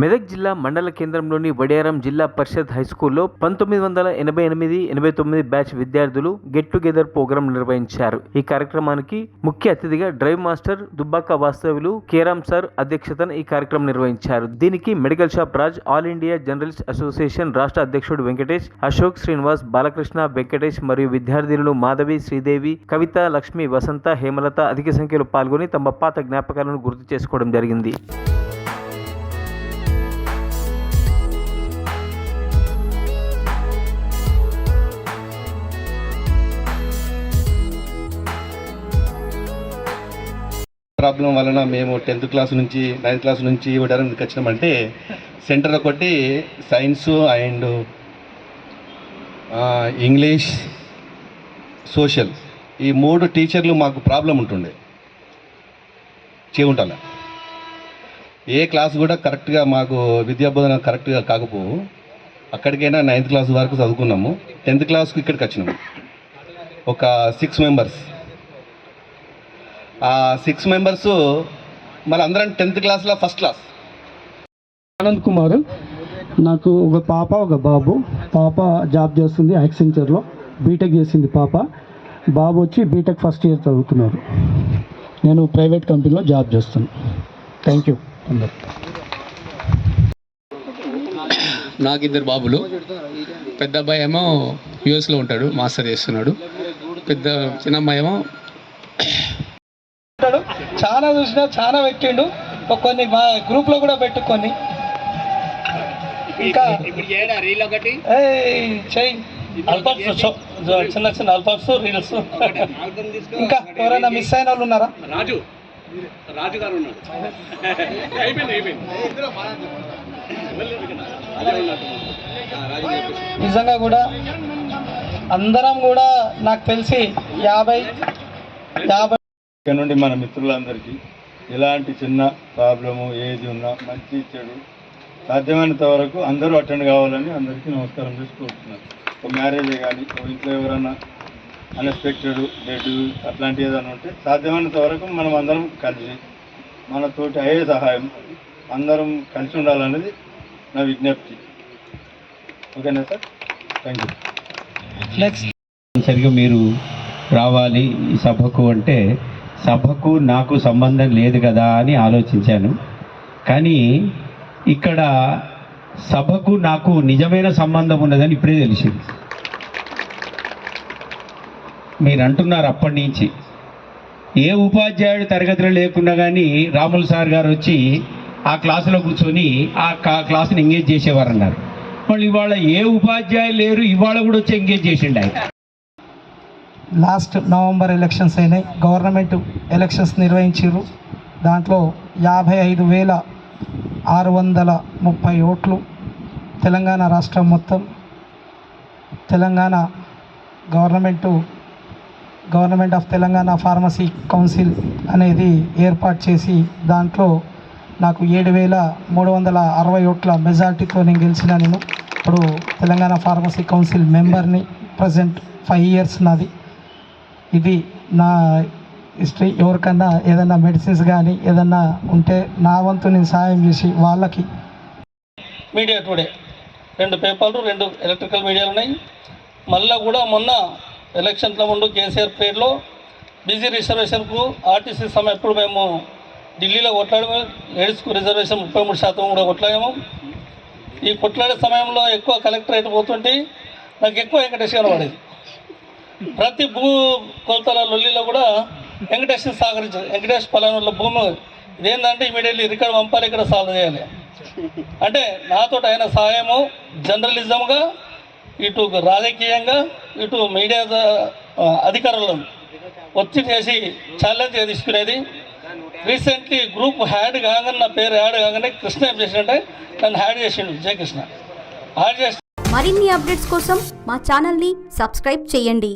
మెదక్ జిల్లా మండల కేంద్రంలోని వడియారం జిల్లా పరిషత్ హైస్కూల్లో పంతొమ్మిది వందల ఎనభై ఎనిమిది ఎనభై తొమ్మిది బ్యాచ్ విద్యార్థులు గెట్ టుగెదర్ ప్రోగ్రాం నిర్వహించారు. ఈ కార్యక్రమానికి ముఖ్య అతిథిగా డ్రైవ్ మాస్టర్ దుబ్బాక వాస్తవులు కేరామ్ సార్ అధ్యక్షతన ఈ కార్యక్రమం నిర్వహించారు. దీనికి medical shop Raj all India journalist association రాష్ట్ర అధ్యక్షుడు వెంకటేష్ అశోక్ శ్రీనివాస్ బాలకృష్ణ వెంకటేష్ మరియు విద్యార్థినులు మాధవి శ్రీదేవి కవిత లక్ష్మి వసంత హేమలత అధిక సంఖ్యలో పాల్గొని తమ పాత జ్ఞాపకాలను గుర్తు చేసుకోవడం జరిగింది. ప్రాబ్లం వలన మేము టెన్త్ క్లాస్ నుంచి నైన్త్ క్లాస్ నుంచి ఇవ్వడానికి వచ్చినామంటే సెంటర్ ఒకటి సైన్స్ అండ్ ఇంగ్లీష్ సోషల్ ఈ మూడు టీచర్లు మాకు ప్రాబ్లం ఉంటుండే. చేవుంటాల. ఏ క్లాస్ కూడా కరెక్ట్గా మాకు విద్యాబోధన కరెక్ట్గా కాకపో అక్కడికైనా నైన్త్ క్లాస్ వరకు చదువుకున్నాము. టెన్త్ క్లాస్కి ఇక్కడికి వచ్చినాము. ఒక సిక్స్ మెంబర్స్. సిక్స్ మెంబర్స్ మళ్ళీ అందరం టెన్త్ క్లాస్లో ఫస్ట్ క్లాస్ ఆనంద్ కుమార్. నాకు ఒక పాప ఒక బాబు. పాప జాబ్ చేస్తుంది యాక్సెంచర్లో బీటెక్ చేసింది పాప. బాబు వచ్చి బీటెక్ ఫస్ట్ ఇయర్ చదువుతున్నారు. నేను ప్రైవేట్ కంపెనీలో జాబ్ చేస్తాను థ్యాంక్ యూ అందరు నాకు ఇద్దరు బాబులు. పెద్ద అబ్బాయి ఏమో యూఎస్లో ఉంటాడు మాస్టర్ చేస్తున్నాడు. పెద్ద చిన్న అమ్మాయి ఏమో చాలా చూసినా చాలా పెట్టిండు. కొన్ని మా గ్రూప్లో కూడా పెట్టుకొని ఇంకా చెయ్యి చిన్న చిన్న అల్ఫాబ్స్ రీల్స్ ఇంకా ఎవరైనా మిస్ అయిన వాళ్ళు ఉన్నారా? రాజు. రాజు గారు నిజంగా కూడా అందరం కూడా నాకు తెలిసి యాభై యాభై ఇక్కడ నుండి మన మిత్రులందరికీ ఎలాంటి చిన్న ప్రాబ్లము ఏది ఉన్నా మంచి చెడు సాధ్యమైనంత వరకు అందరూ అటెండ్ కావాలని అందరికీ నమస్కారం చేసి ఒక మ్యారేజ్ కానీ ఒక ఇంట్లో ఎవరైనా అన్ఎక్స్పెక్టెడ్ డెడ్ అట్లాంటి ఏదైనా ఉంటే సాధ్యమైనంత వరకు మనం అందరం కలిసి మనతోటి అయ్యే సహాయం అందరం కలిసి ఉండాలనేది నా విజ్ఞప్తి. ఓకేనా సార్? థ్యాంక్ యూ సరిగ్గా సరిగా మీరు రావాలి ఈ సభకు అంటే సభకు నాకు సంబంధం లేదు కదా అని ఆలోచించాను. కానీ ఇక్కడ సభకు నాకు నిజమైన సంబంధం ఉన్నదని ఇప్పుడే తెలిసింది. మీరు అంటున్నారు అప్పటి నుంచి. ఏ ఉపాధ్యాయుడు తరగతిలో లేకున్నా కానీ రాములు సార్ గారు వచ్చి ఆ క్లాసులో కూర్చొని ఆ కా- క్లాసుని ఎంగేజ్ చేసేవారు అన్నారు మళ్ళీ ఇవాళ ఏ ఉపాధ్యాయులు లేరు ఇవాళ కూడా వచ్చి ఎంగేజ్ చేసిండు ఆయన. లాస్ట్ నవంబర్ ఎలక్షన్స్ అయినాయి. గవర్నమెంట్ ఎలక్షన్స్ నిర్వహించారు దాంట్లో యాభై ఐదు వేల ఆరు వందల ముప్పై ఓట్లు తెలంగాణ రాష్ట్రం మొత్తం. Telangana government government of Telangana pharmacy council అనేది ఏర్పాటు చేసి దాంట్లో నాకు ఏడు వేల మూడు వందల అరవై ఓట్ల మెజార్టీతో నేను గెలిచిన నేను. ఇప్పుడు తెలంగాణ ఫార్మసీ కౌన్సిల్ మెంబర్ని ప్రజెంట్ ఫైవ్ ఇయర్స్ నాది. ఇది నా హిస్టరీ ఎవరికన్నా ఏదన్నా మెడిసిన్స్ కానీ ఏదన్నా ఉంటే నా వంతు నేను సహాయం చేసి వాళ్ళకి. మీడియా టుడే రెండు పేపర్లు రెండు ఎలక్ట్రికల్ మీడియాలు ఉన్నాయి. మళ్ళీ కూడా మొన్న ఎలక్షన్ల ముందు కేసీఆర్ పేరులో బీసీ రిజర్వేషన్కు ఆర్టీసీ సమ్మె ఎప్పుడు మేము ఢిల్లీలో కొట్లాడము లేడీస్కు రిజర్వేషన్ ముప్పై మూడు శాతం కూడా కొట్లాడాము. ఈ కొట్లాడే సమయంలో ఎక్కువ కలెక్టరేట్ పోతుంటే నాకు ఎక్కువ వెంకటేష్ గారు పడేది. ప్రతి భూ కొలతల లొల్లిలో కూడా వెంకటేష్ని సహకరించారు వెంకటేష్ పలానా భూమి ఇదేంటంటే ఇమీడియట్లీ రికార్డు పంపాలి ఇక్కడ సాల్వ్ చేయాలి. అంటే నాతో అయిన సహాయము జర్నలిజంగా ఇటు రాజకీయంగా ఇటు మీడియా అధికారులను ఒత్తిడి చేసి ఛాలెంజ్ తీసుకునేది. రీసెంట్లీ గ్రూప్ హ్యాడ్ కాగానే నా పేరు యాడ్ కాగానే కృష్ణ ఏం చేసినట్టే నన్ను హ్యాడ్ చేసిండు జయకృష్ణ. హ్యాడ్ చేసి మరిన్ని అప్డేట్స్ కోసం మా ఛానల్ని సబ్స్క్రైబ్ చేయండి.